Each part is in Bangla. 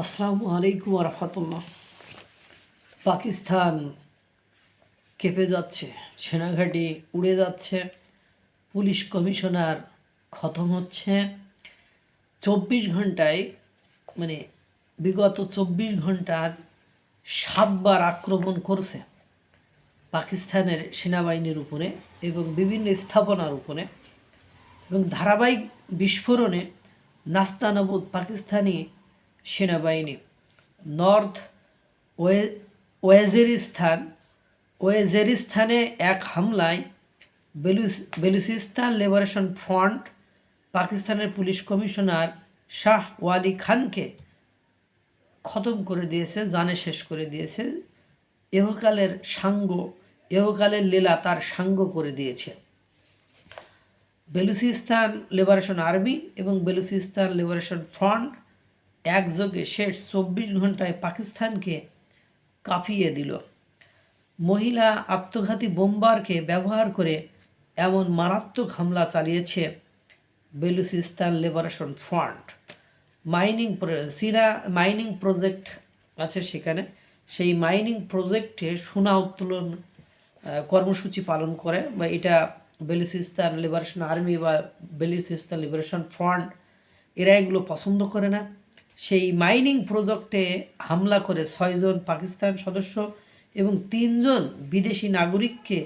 আসসালামু আলাইকুম রহমতুল্লাহ। পাকিস্তান কেঁপে যাচ্ছে, সেনাঘাঁটি উড়ে যাচ্ছে, পুলিশ কমিশনার খতম হচ্ছে। চব্বিশ ঘন্টায় মানে বিগত চব্বিশ ঘণ্টার সাতবার আক্রমণ করছে পাকিস্তানের সেনাবাহিনীর উপরে এবং বিভিন্ন স্থাপনার উপরে। এবং ধারাবাহিক বিস্ফোরণে নাস্তানাবুদ পাকিস্তানি সেনাবাহিনী। নর্থ ওয়ে ওয়েজেরিস্তান ওয়েজেরিস্তানে এক হামলায় বেলুস বেলুচিস্তান লিবারেশন ফ্রন্ট, পাকিস্তানের পুলিশ কমিশনার শাহ ওয়ালি খানকে খতম করে দিয়েছে, জানে শেষ করে দিয়েছে। এহকালের সাঙ্গ এহকালের লীলা তার সাঙ্গ করে দিয়েছে। বেলুচিস্তান লিবারেশন আর্মি এবং বেলুচিস্তান লিবারেশন ফ্রন্ট একযোগে শেষ চব্বিশ ঘন্টায় পাকিস্তানকে কাঁপিয়ে দিল। মহিলা আত্মঘাতী বোমবারকে ব্যবহার করে এমন মারাত্মক হামলা চালিয়েছে বেলুচিস্তান লিবারেশন ফ্রন্ট। মাইনিং সিরা, মাইনিং প্রজেক্ট আছে সেখানে। সেই মাইনিং প্রজেক্টে সোনা উত্তোলন কর্মসূচি পালন করে। বা এটা বেলুচিস্তান লিবারেশন আর্মি বা বেলুচিস্তান লিবারেশন ফ্রন্ট, এরা এগুলো পছন্দ করে না। সেই মাইনিং প্রজেক্টে হামলা করে ছয়জন পাকিস্তান সদস্য এবং তিনজন বিদেশি নাগরিককে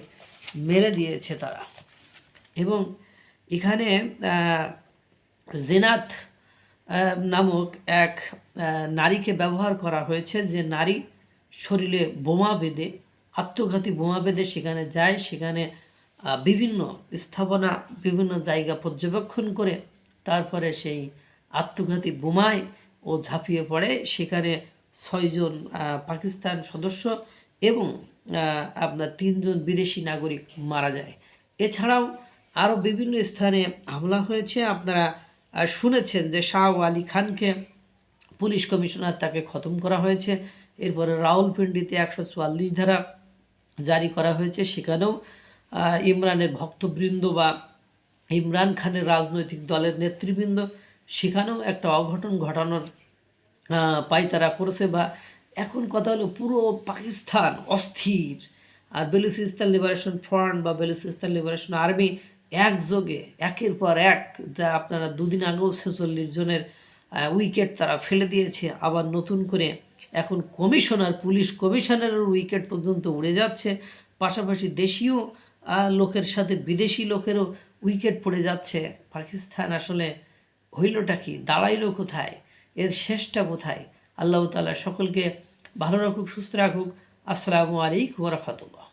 মেরে দিয়েছে তারা। এবং এখানে জেনাত নামক এক নারীকে ব্যবহার করা হয়েছে। যে নারী শরীরে বোমা বেঁধে, আত্মঘাতী বোমা বেঁধে সেখানে যায়, সেখানে বিভিন্ন স্থাপনা, বিভিন্ন জায়গা পর্যবেক্ষণ করে তারপরে সেই আত্মঘাতী বোমায় ও ঝাঁপিয়ে পড়ে। সেখানে ছয়জন পাকিস্তান সদস্য এবং আপনার তিনজন বিদেশি নাগরিক মারা যায়। এছাড়াও আরও বিভিন্ন স্থানে হামলা হয়েছে। আপনারা শুনেছেন যে শাহ আলী খানকে পুলিশ কমিশনার তাকে খতম করা হয়েছে। এরপরে রাওয়ালপিন্ডিতে একশো চুয়াল্লিশ ধারা জারি করা হয়েছে। সেখানেও ইমরানের ভক্তবৃন্দ বা ইমরান খানের রাজনৈতিক দলের নেতৃবৃন্দ সেখানেও একটা অঘটন ঘটানোর পায়তারা করেছে বা এখন কথা হলো পুরো পাকিস্তান অস্থির। আর বেলুচিস্তান লিবারেশন ফ্রন্ট বা বেলুচিস্তান লিবারেশন আর্মি একযোগে, একের পর এক, যা আপনারা দুদিন আগেও ছেচল্লিশ জনের উইকেট তারা ফেলে দিয়েছে। আবার নতুন করে এখন কমিশনার, পুলিশ কমিশনারের উইকেট পর্যন্ত উড়ে যাচ্ছে। পাশাপাশি দেশীয় লোকের সাথে বিদেশি লোকেরও উইকেট পড়ে যাচ্ছে। পাকিস্তান আসলে হইলটা কি? দাঁড়াইল কোথায়? এর শেষটা কোথায় আল্লাহ তালা সকলকে ভালো রাখুক, সুস্থ রাখুক। আসসালামু আলাইকুম রহমতুল্লাহ।